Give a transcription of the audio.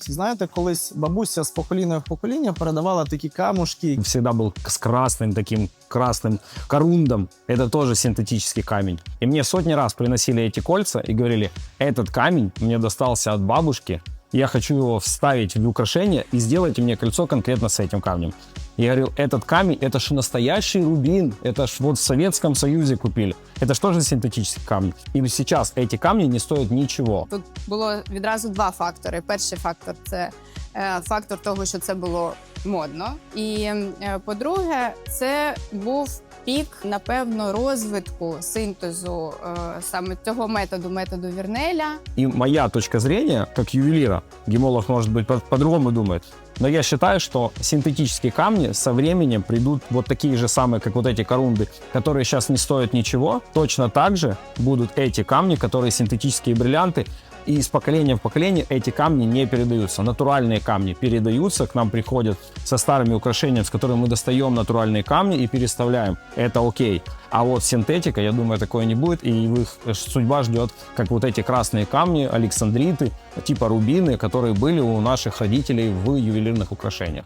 Знаєте, колись бабуся з покоління в покоління передавала такі камушки. Всегда был с красным таким красным корундом. Это тоже синтетический камень. И мне сотни раз приносили эти кольца и говорили, этот камень мне достался от бабушки, я хочу его вставить в украшение и сделайте мне кольцо конкретно с этим камнем. Я говорил, этот камень, это же настоящий рубин, это ж вот в Советском Союзе купили. Это же тоже синтетический камень. И сейчас эти камни не стоят ничего. Тут було відразу два фактори. Перший фактор е, фактор того, що це було модно. І е, по-друге, це був пік, напевно, розвитку синтезу е, саме цього методу, методу Вірнеля. И моя точка зрения, как ювелира, гемолог, может быть, по- по-другому думает, но я считаю, что синтетические камни со временем придут вот такие же самые, как вот эти корунды, которые сейчас не стоят ничего. Точно так же будут эти камни, которые синтетические бриллианты, и из поколения в поколение эти камни не передаются. Натуральные камни передаются, к нам приходят со старыми украшениями, с которыми мы достаем натуральные камни и переставляем. Это окей. А вот синтетика, я думаю, такое не будет, и их судьба ждет, как вот эти красные камни, александриты, типа рубины, которые были у наших родителей в ювелирных украшениях.